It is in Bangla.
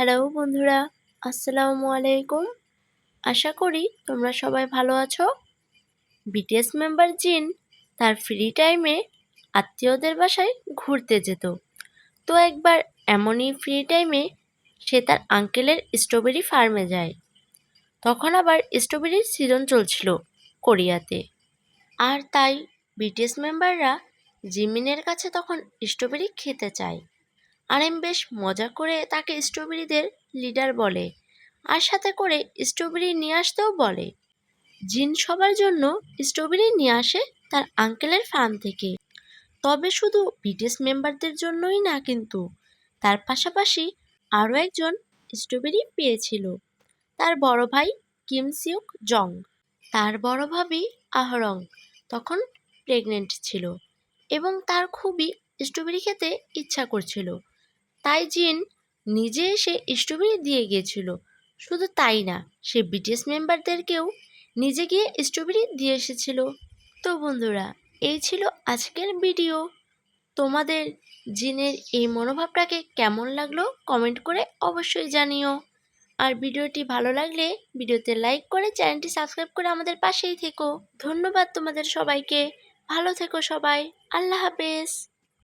হ্যালো বন্ধুরা। আসসালামু আলাইকুম। আশা করি তোমরা সবাই ভালো আছো। বিটিএস মেম্বার জিন, তার ফ্রি টাইমে আত্মীয়দের বাসায় ঘুরতে যেত। তো একবার এমনই ফ্রি টাইমে সে তার আঙ্কেলের স্ট্রবেরি ফার্মে যায়। তখন আবার স্ট্রবেরির সিজন চলছিল কোরিয়াতে। আর তাই বিটিএস মেম্বাররা জিমিনের কাছে তখন স্ট্রবেরি খেতে চায়। আরেম বেশ মজা করে তাকে স্ট্রবেরিদের লিডার বলে আর সাথে করে স্ট্রবেরি নিয়ে আসতেও বলে। জিন সবার জন্য স্ট্রবেরি নিয়ে আসে তার আঙ্কেলের ফার্ম থেকে। তবে শুধু বিটিএস মেম্বারদের জন্যই না কিন্তু, তার পাশাপাশি আরও একজন স্ট্রবেরি পেয়েছিল, তার বড় ভাই কিম সিউক জং। তার বড় ভাবি আহরং তখন প্রেগনেন্ট ছিল এবং তার খুবই স্ট্রবেরি খেতে ইচ্ছা করছিল। তাই জিন নিজে এসে স্ট্রবেরি দিয়ে গিয়েছিল। শুধু তাই না, সে বিটিএস মেম্বারদেরকেও নিজে গিয়ে স্ট্রবেরি দিয়ে এসেছিল। তো বন্ধুরা, এই ছিল আজকের ভিডিও। তোমাদের জিনের এই মনোভাবটাকে কেমন লাগল কমেন্ট করে অবশ্যই জানিও। আর ভিডিওটি ভালো লাগলে ভিডিওতে লাইক করে চ্যানেলটি সাবস্ক্রাইব করে আমাদের পাশেই থেকো। ধন্যবাদ তোমাদের সবাইকে। ভালো থেকো সবাই। আল্লাহ হাফেজ।